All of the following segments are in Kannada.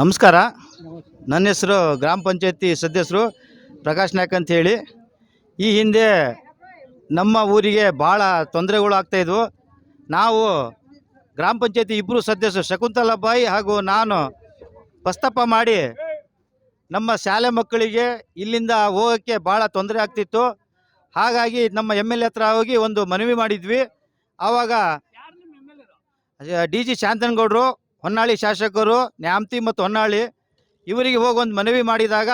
ನಮಸ್ಕಾರ. ನನ್ನ ಹೆಸರು ಗ್ರಾಮ ಪಂಚಾಯತಿ ಸದಸ್ಯರು ಪ್ರಕಾಶ್ ನಾಯ್ಕ ಅಂತ ಹೇಳಿ. ಈ ಹಿಂದೆ ನಮ್ಮ ಊರಿಗೆ ಭಾಳ ತೊಂದರೆಗಳು ಆಗ್ತಾಯಿದ್ವು ನಾವು ಗ್ರಾಮ ಪಂಚಾಯತಿ ಇಬ್ಬರು ಸದಸ್ಯರು ಶಕುಂತಲಾಬಾಯಿ ಹಾಗೂ ನಾನು ಪ್ರಸ್ತಾಪ ಮಾಡಿ ನಮ್ಮ ಶಾಲೆ ಮಕ್ಕಳಿಗೆ ಇಲ್ಲಿಂದ ಹೋಗೋಕ್ಕೆ ಭಾಳ ತೊಂದರೆ ಆಗ್ತಿತ್ತು. ಹಾಗಾಗಿ ನಮ್ಮ ಎಂ ಎಲ್ ಎ ಹತ್ರ ಹೋಗಿ ಒಂದು ಮನವಿ ಮಾಡಿದ್ವಿ. ಆವಾಗ ಡಿ ಜಿ ಶಾಂತನಗೌಡರು ಹೊನ್ನಾಳಿ ಶಾಸಕರು, ನ್ಯಾಮತಿ ಮತ್ತು ಹೊನ್ನಾಳಿ ಇವರಿಗೆ ಹೋಗಿ ಒಂದು ಮನವಿ ಮಾಡಿದಾಗ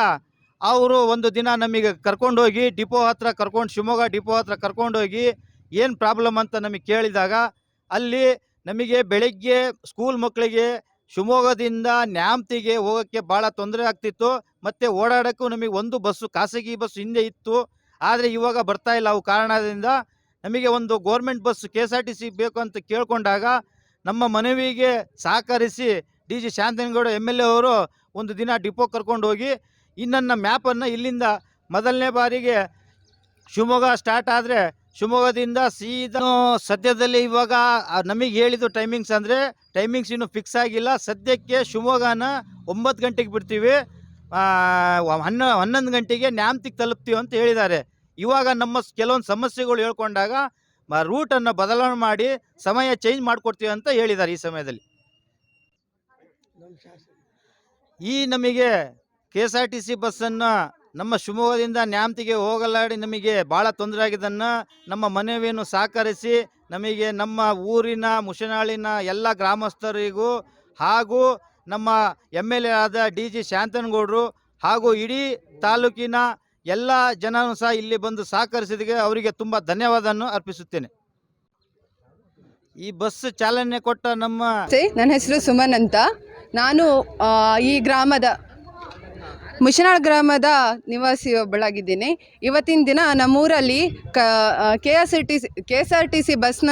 ಅವರು ಒಂದು ದಿನ ನಮಗೆ ಕರ್ಕೊಂಡೋಗಿ ಡಿಪೋ ಹತ್ರ ಕರ್ಕೊಂಡು, ಶಿವಮೊಗ್ಗ ಡಿಪೋ ಹತ್ರ ಕರ್ಕೊಂಡೋಗಿ ಏನು ಪ್ರಾಬ್ಲಮ್ ಅಂತ ನಮಗೆ ಕೇಳಿದಾಗ ಅಲ್ಲಿ ನಮಗೆ ಬೆಳಗ್ಗೆ ಸ್ಕೂಲ್ ಮಕ್ಕಳಿಗೆ ಶಿವಮೊಗ್ಗದಿಂದ ನ್ಯಾಮತಿಗೆ ಹೋಗೋಕ್ಕೆ ಭಾಳ ತೊಂದರೆ ಆಗ್ತಿತ್ತು. ಮತ್ತು ಓಡಾಡೋಕ್ಕೂ ನಮಗೆ ಒಂದು ಬಸ್ಸು, ಖಾಸಗಿ ಬಸ್ ಹಿಂದೆ ಇತ್ತು. ಆದರೆ ಇವಾಗ ಬರ್ತಾ ಇಲ್ಲ ಅವು ಕಾರಣದಿಂದ ನಮಗೆ ಒಂದು government bus K S R T C ಬೇಕು ಅಂತ ಕೇಳ್ಕೊಂಡಾಗ ನಮ್ಮ ಮನವಿಗೆ ಸಹಕರಿಸಿ D G Shanthanagouda M L ಅವರು ಒಂದು ದಿನ ಡಿಪೋ ಕರ್ಕೊಂಡು ಹೋಗಿ ಇನ್ನನ್ನ ಮ್ಯಾಪನ್ನು ಇಲ್ಲಿಂದ ಮೊದಲನೇ ಬಾರಿಗೆ ಶಿವಮೊಗ್ಗ ಸ್ಟಾರ್ಟ್ ಆದರೆ ಶಿವಮೊಗ್ಗದಿಂದ ಸೀದಾ ಸದ್ಯದಲ್ಲಿ ಇವಾಗ ನಮಗೆ ಹೇಳಿದ್ದು ಟೈಮಿಂಗ್ಸ್ ಅಂದರೆ ಟೈಮಿಂಗ್ಸ್ ಇನ್ನೂ ಫಿಕ್ಸ್ ಆಗಿಲ್ಲ. ಸದ್ಯಕ್ಕೆ ಶಿವಮೊಗ್ಗನ ಒಂಬತ್ತು ಗಂಟೆಗೆ ಬಿಡ್ತೀವಿ. ಹನ್ನ, ಹನ್ನೊಂದು ಗಂಟೆಗೆ ನ್ಯಾಮ್ತಿಗೆ ತಲುಪ್ತೀವಿ ಅಂತ ಹೇಳಿದ್ದಾರೆ. ಇವಾಗ ನಮ್ಮ ಕೆಲವೊಂದು ಸಮಸ್ಯೆಗಳು ಹೇಳ್ಕೊಂಡಾಗ ರೂಟನ್ನು ಬದಲಾವಣೆ ಮಾಡಿ ಸಮಯ ಚೇಂಜ್ ಮಾಡಿಕೊಡ್ತೀವಿ ಅಂತ ಹೇಳಿದ್ದಾರೆ ಈ ಸಮಯದಲ್ಲಿ. ಈ ನಮಗೆ K S R T C ಬಸ್ಸನ್ನು ನಮ್ಮ ಶಿವಮೊಗ್ಗದಿಂದ ನ್ಯಾಮತಿಗೆ ಹೋಗಲಾಡಿ ನಮಗೆ ಭಾಳ ತೊಂದರೆ ಆಗಿದ್ದನ್ನು ನಮ್ಮ ಮನವಿಯನ್ನು ಸಹಕರಿಸಿ ನಮಗೆ ನಮ್ಮ ಊರಿನ ಮುಷನಾಳಿನ ಎಲ್ಲ ಗ್ರಾಮಸ್ಥರಿಗೂ ಹಾಗೂ ನಮ್ಮ ಎಂ ಎಲ್ ಎ ಆದ ಡಿ ಜಿ ಶಾಂತನಗೌಡರು ಹಾಗೂ ಇಡೀ ತಾಲೂಕಿನ ಎಲ್ಲ ಜನರು ಸಹ ಇಲ್ಲಿ ಬಂದು ಸಹಕರಿಸಿದಕ್ಕೆ ಅವರಿಗೆ ತುಂಬ ಧನ್ಯವಾದವನ್ನು ಅರ್ಪಿಸುತ್ತೇನೆ. ಈ ಬಸ್ ಚಾಲನೆ ಕೊಟ್ಟ ನಮ್ಮ ನನ್ನ ಹೆಸರು ಸುಮನ್ ಅಂತ. ನಾನು ಈ ಗ್ರಾಮದ ಮುಷನಾಳ್ ಗ್ರಾಮದ ನಿವಾಸಿ ಒಬ್ಬಳಾಗಿದ್ದೀನಿ. ಇವತ್ತಿನ ದಿನ ನಮ್ಮೂರಲ್ಲಿ ಕ K S R T C, K S R T C ಬಸ್ನ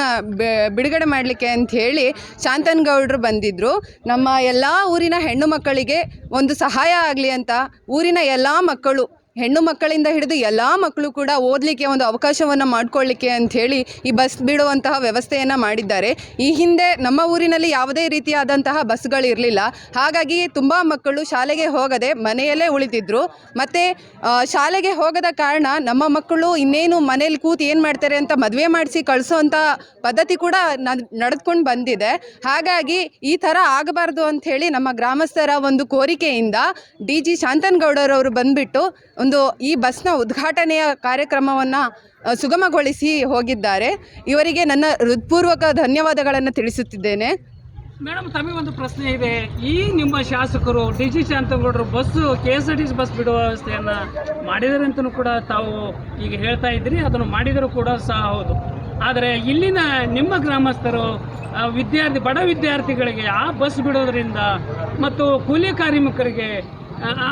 ಬಿಡುಗಡೆ ಮಾಡಲಿಕ್ಕೆ ಅಂತ ಹೇಳಿ ಶಾಂತನಗೌಡರು ಬಂದಿದ್ದರು ನಮ್ಮ ಎಲ್ಲ ಊರಿನ ಹೆಣ್ಣು ಮಕ್ಕಳಿಗೆ ಒಂದು ಸಹಾಯ ಆಗಲಿ ಅಂತ ಊರಿನ ಎಲ್ಲ ಮಕ್ಕಳು ಹೆಣ್ಣು ಮಕ್ಕಳಿಂದ ಹಿಡಿದು ಎಲ್ಲ ಮಕ್ಕಳು ಕೂಡ ಓದಲಿಕ್ಕೆ ಒಂದು ಅವಕಾಶವನ್ನು ಮಾಡಿಕೊಳ್ಳಿಕ್ಕೆ ಅಂತ ಹೇಳಿ ಈ ಬಸ್ ಬಿಡುವಂತಹ ವ್ಯವಸ್ಥೆಯನ್ನು ಮಾಡಿದ್ದಾರೆ. ಈ ಹಿಂದೆ ನಮ್ಮ ಊರಿನಲ್ಲಿ ಯಾವುದೇ ರೀತಿಯಾದಂತಹ ಬಸ್ಗಳಿರಲಿಲ್ಲ ಹಾಗಾಗಿ ತುಂಬ ಮಕ್ಕಳು ಶಾಲೆಗೆ ಹೋಗದೆ ಮನೆಯಲ್ಲೇ ಉಳಿತಿದ್ರು. ಮತ್ತು ಶಾಲೆಗೆ ಹೋಗದ ಕಾರಣ ನಮ್ಮ ಮಕ್ಕಳು ಇನ್ನೇನು ಮನೇಲಿ ಕೂತು ಏನು ಮಾಡ್ತಾರೆ ಅಂತ ಮದುವೆ ಮಾಡಿಸಿ ಕಳಿಸೋವಂಥ ಪದ್ಧತಿ ಕೂಡ ನಡೆದುಕೊಂಡು ಬಂದಿದೆ. ಹಾಗಾಗಿ ಈ ಥರ ಆಗಬಾರ್ದು ಅಂಥೇಳಿ ನಮ್ಮ ಗ್ರಾಮಸ್ಥರ ಒಂದು ಕೋರಿಕೆಯಿಂದ ಡಿ ಜಿ ಶಾಂತನಗೌಡರವರು ಬಂದುಬಿಟ್ಟು ಒಂದು ಈ ಬಸ್ನ ಉದ್ಘಾಟನೆಯ ಕಾರ್ಯಕ್ರಮವನ್ನು ಸುಗಮಗೊಳಿಸಿ ಹೋಗಿದ್ದಾರೆ. ಇವರಿಗೆ ನನ್ನ ಹೃತ್ಪೂರ್ವಕ ಧನ್ಯವಾದಗಳನ್ನು ತಿಳಿಸುತ್ತಿದ್ದೇನೆ. ಮೇಡಮ್ ತಮಗೆ ಒಂದು ಪ್ರಶ್ನೆ ಇದೆ. ಈ ನಿಮ್ಮ ಶಾಸಕರು, D G ಶಾಂತಗೌಡರು bus, K S R T C bus ಬಿಡುವ ವ್ಯವಸ್ಥೆಯನ್ನು ಮಾಡಿದರೆ ಅಂತಲೂ ಕೂಡ ತಾವು ಈಗ ಹೇಳ್ತಾ ಇದ್ದೀರಿ. ಅದನ್ನು ಮಾಡಿದರೂ ಕೂಡ ಸಹ ಹೌದು. ಆದರೆ ಇಲ್ಲಿನ ನಿಮ್ಮ ಗ್ರಾಮಸ್ಥರು ವಿದ್ಯಾರ್ಥಿ, ಬಡ ವಿದ್ಯಾರ್ಥಿಗಳಿಗೆ ಆ ಬಸ್ ಬಿಡೋದ್ರಿಂದ ಮತ್ತು ಕೂಲಿ ಕಾರ್ಮಿಕರಿಗೆ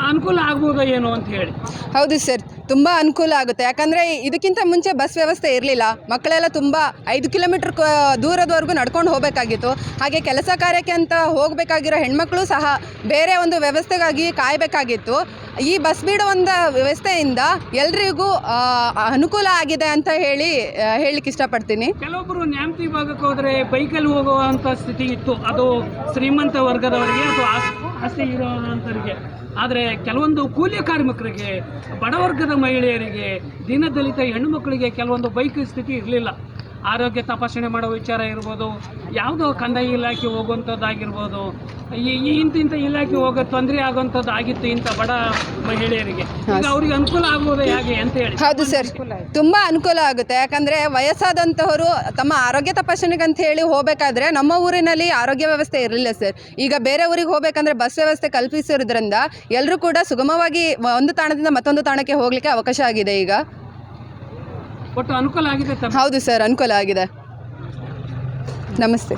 ಅನುಕೂಲ ಆಗ್ಬೋದೋ ಏನು ಅಂತ ಹೇಳಿ. ಹೌದು ಸರ್ ತುಂಬ ಅನುಕೂಲ ಆಗುತ್ತೆ. ಯಾಕಂದರೆ ಇದಕ್ಕಿಂತ ಮುಂಚೆ ಬಸ್ ವ್ಯವಸ್ಥೆ ಇರಲಿಲ್ಲ. ಮಕ್ಕಳೆಲ್ಲ ತುಂಬ ಐದು ಕಿಲೋಮೀಟ್ರ್ ದೂರದವರೆಗೂ ನಡ್ಕೊಂಡು ಹೋಗಬೇಕಾಗಿತ್ತು. ಹಾಗೆ ಕೆಲಸ ಕಾರ್ಯಕ್ಕೆ ಅಂತ ಹೋಗಬೇಕಾಗಿರೋ ಹೆಣ್ಮಕ್ಳು ಸಹ ಬೇರೆ ಒಂದು ವ್ಯವಸ್ಥೆಗಾಗಿ ಕಾಯಬೇಕಾಗಿತ್ತು. ಈ ಬಸ್ ಬಿಡುವಂಥ ವ್ಯವಸ್ಥೆಯಿಂದ ಎಲ್ರಿಗೂ ಅನುಕೂಲ ಆಗಿದೆ ಅಂತ ಹೇಳಿ ಹೇಳಲಿಕ್ಕೆ ಇಷ್ಟಪಡ್ತೀನಿ. ಕೆಲವೊಬ್ಬರು ನ್ಯಾಮತಿ ಭಾಗಕ್ಕೆ ಹೋದರೆ ಬೈಕಲ್ಲಿ ಹೋಗುವಂಥ ಸ್ಥಿತಿ ಇತ್ತು. ಅದು ಶ್ರೀಮಂತ ವರ್ಗದವರಿಗೆ ಅಥವಾ ಆಸ್- ಆಸ್ತಿ ಇರೋಂಥವರಿಗೆ ಆದರೆ ಕೆಲವೊಂದು ಕೂಲಿ ಕಾರ್ಮಿಕರಿಗೆ ಬಡವರ್ಗದ ಮಹಿಳೆಯರಿಗೆ ದೀನದಲಿತ ಹೆಣ್ಣು ಮಕ್ಕಳಿಗೆ ಕೆಲವೊಂದು ಬೈಕ್ ಸ್ಥಿತಿ ಇರಲಿಲ್ಲ. ಆರೋಗ್ಯ ತಪಾಸಣೆ ಮಾಡೋ ವಿಚಾರ ಇರ್ಬೋದು ಯಾವುದೋ ಕಂದಾಯ ಇಲಾಖೆ ಹೋಗುವಂಥದ್ದಾಗಿರ್ಬೋದು ಈ ಇಂಥ ಇಂತಿಂಥ ಇಲಾಖೆ ಹೋಗೋ ತೊಂದರೆ ಆಗುವಂಥದ್ದು ಆಗಿತ್ತು ಇಂಥ ಬಡ ಮಹಿಳೆಯರಿಗೆ. ಈಗ ಅವ್ರಿಗೆ ಅನುಕೂಲ ಆಗ್ಬೋದು ಹೇಗೆ ಅಂತ ಹೇಳಿ. ಹೌದು ಸರ್. ತುಂಬಾ ಅನುಕೂಲ ಆಗುತ್ತೆ. ಯಾಕಂದ್ರೆ ವಯಸ್ಸಾದಂತಹವರು ತಮ್ಮ ಆರೋಗ್ಯ ತಪಾಸಣೆಗೆ ಅಂತ ಹೇಳಿ ಹೋಗಬೇಕಾದ್ರೆ ನಮ್ಮ ಊರಿನಲ್ಲಿ ಆರೋಗ್ಯ ವ್ಯವಸ್ಥೆ ಇರಲಿಲ್ಲ ಸರ್. ಈಗ ಬೇರೆ ಊರಿಗೆ ಹೋಗಬೇಕಂದ್ರೆ ಬಸ್ ವ್ಯವಸ್ಥೆ ಕಲ್ಪಿಸಿರೋದ್ರಿಂದ ಎಲ್ಲರೂ ಕೂಡ ಸುಗಮವಾಗಿ ಒಂದು ತಾಣದಿಂದ ಮತ್ತೊಂದು ತಾಣಕ್ಕೆ ಹೋಗ್ಲಿಕ್ಕೆ ಅವಕಾಶ ಆಗಿದೆ ಈಗ. ಒಟ್ಟು ಅನುಕೂಲ ಆಗಿದೆ ಹೌದು ಸರ್ ಅನುಕೂಲ ಆಗಿದೆ. ನಮಸ್ತೆ.